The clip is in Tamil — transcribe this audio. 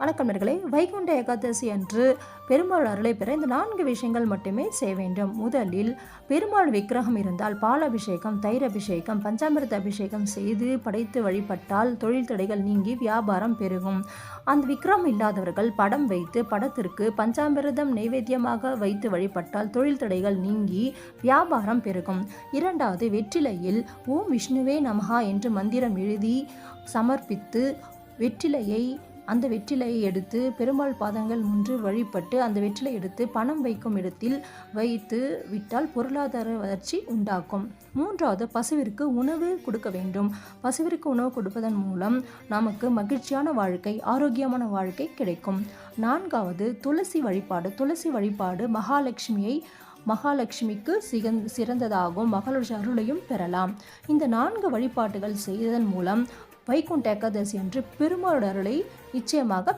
வணக்கம் நேர்களே வைகுண்ட ஏகாதசி அன்று பெருமாள் அருளை பெற இந்த நான்கு விஷயங்கள் மட்டுமே செய்ய வேண்டும். முதலில் பெருமாள் விக்கிரகம் இருந்தால் பால் அபிஷேகம் தயிர் அபிஷேகம் பஞ்சாமிர்த அபிஷேகம் செய்து படைத்து வழிபட்டால் தொழில் தடைகள் நீங்கி வியாபாரம் பெருகும். அந்த விக்ரம் இல்லாதவர்கள் படம் வைத்து படத்திற்கு பஞ்சாமிரதம் நைவேத்தியமாக வைத்து வழிபட்டால் தொழில் தடைகள் நீங்கி வியாபாரம் பெருகும். இரண்டாவது வெற்றிலையில் ஓம் விஷ்ணுவே நமஹா என்று மந்திரம் எழுதி சமர்ப்பித்து வெற்றிலையை அந்த வெற்றிலையை எடுத்து பெருமாள் பாதங்கள் முன்று வழிபட்டு அந்த வெற்றிலை எடுத்து பணம் வைக்கும் இடத்தில் வைத்து விட்டால் பொருளாதார வளர்ச்சி உண்டாக்கும் மூன்றாவது பசுவிற்கு உணவு கொடுக்க வேண்டும். பசுவிற்கு உணவு கொடுப்பதன் மூலம் நமக்கு மகிழ்ச்சியான வாழ்க்கை ஆரோக்கியமான வாழ்க்கை கிடைக்கும். நான்காவது துளசி வழிபாடு. துளசி வழிபாடு மகாலட்சுமியை மகாலட்சுமிக்கு சிகந் சிறந்ததாகும் மகளுடைய அருளையும் பெறலாம். இந்த நான்கு வழிபாட்டுகள் செய்ததன் மூலம் வைகுண்ட ஏகாதசி என்று பெருமாளோட அருளை நிச்சயமாக